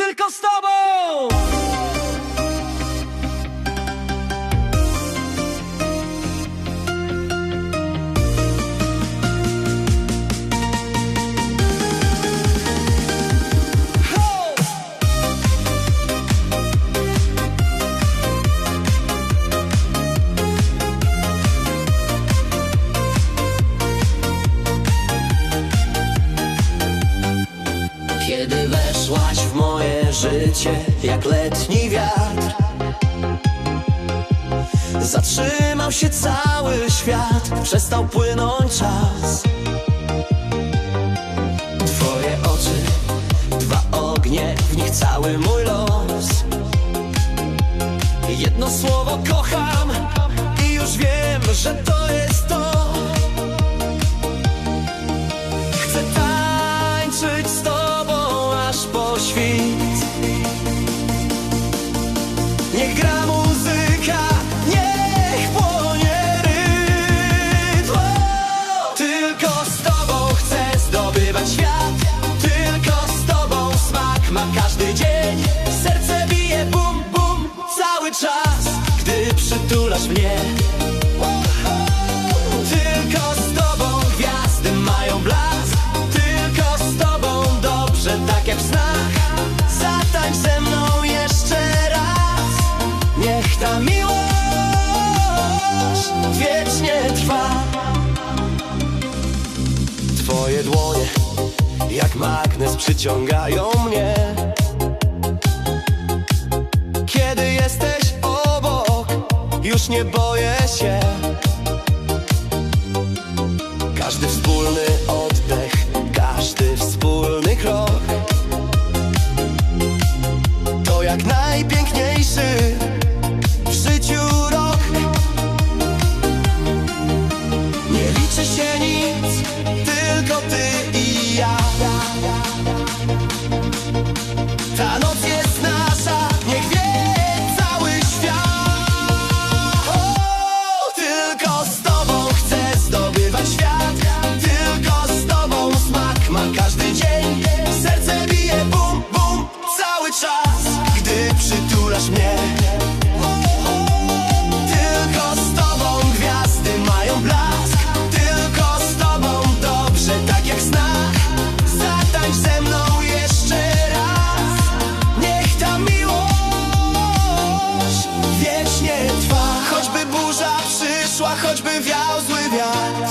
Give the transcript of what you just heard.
tylko z tobą! Kiedy weszłaś w moje życie jak letni wiatr. Zatrzymał się cały świat, przestał płynąć czas. Twoje oczy, dwa ognie, w nich cały mój los. Jedno słowo kocham i już wiem, że to jest to Niech gra muzyka, niech płonie rytm! Tylko magnes przyciągają mnie. Kiedy jesteś obok, już nie boję się. Każdy wspólny oddech, każdy przytulasz mnie. Tylko z tobą gwiazdy mają blask. Tylko z tobą dobrze, tak jak snach Zatańcz ze mną jeszcze raz. Niech ta miłość wiecznie trwa. Choćby burza przyszła, choćby wiał zły wiatr